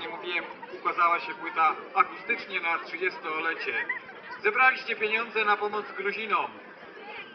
nie mówiłem, ukazała się płyta akustycznie na 30-lecie. Zebraliście pieniądze na pomoc Gruzinom.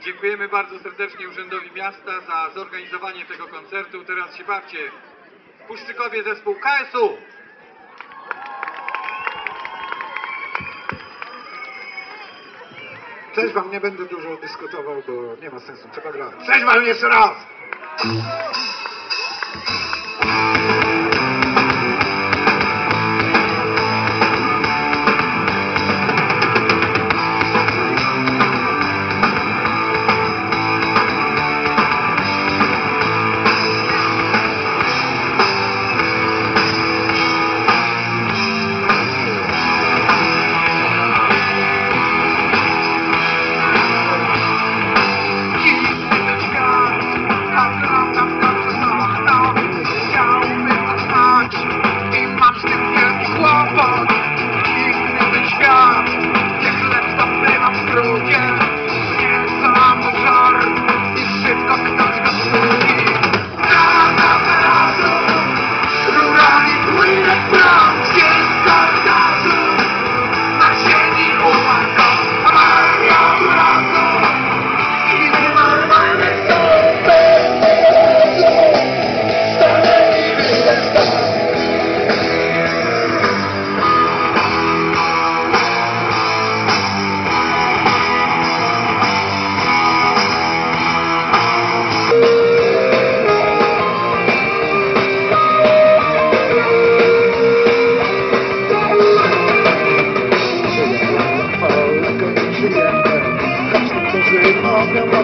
Dziękujemy bardzo serdecznie Urzędowi Miasta za zorganizowanie tego koncertu. Teraz się bawcie. Puszczykowie zespół KSU. Cześć wam, nie będę dużo dyskutował, bo nie ma sensu, trzeba grać. Cześć wam jeszcze raz!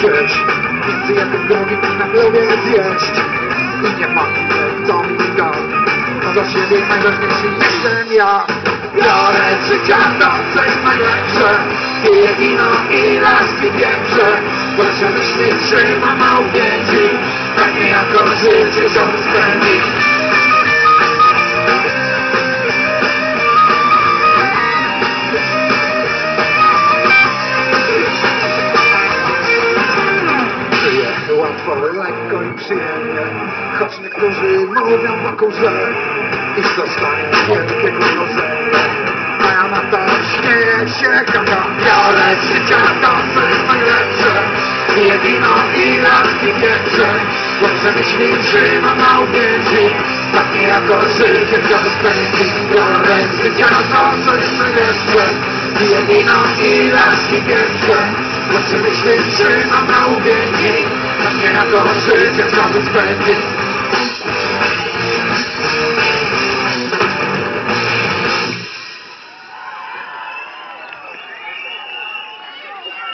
gdzieś Między jednym drogiem i na głowie zjeść. I nie ma co mi da No do siebie najważniejszy jestem ja. Biorę życia to, co jest najlepsze Piję wino i laski pieprze. Błędzie myśli trzymam na uwięzi Tak niejako życie chciałbym łatwo, lekko i przyjemnie. Choć niektórzy mówią wokół, że Ich zostanie wielkiego rodzenia A ja na to śmieję się, haha Biorę życia co jest najlepsze wino i laski pieprze Błędzie myśli trzymam na uwięzi Tak niejako życie chciałbym spędzić Biorę życia co jest najlepsze wino i laski pieprze Błędzie myśli trzymam na uwięzi Tak niejako życie chciałbym spędzić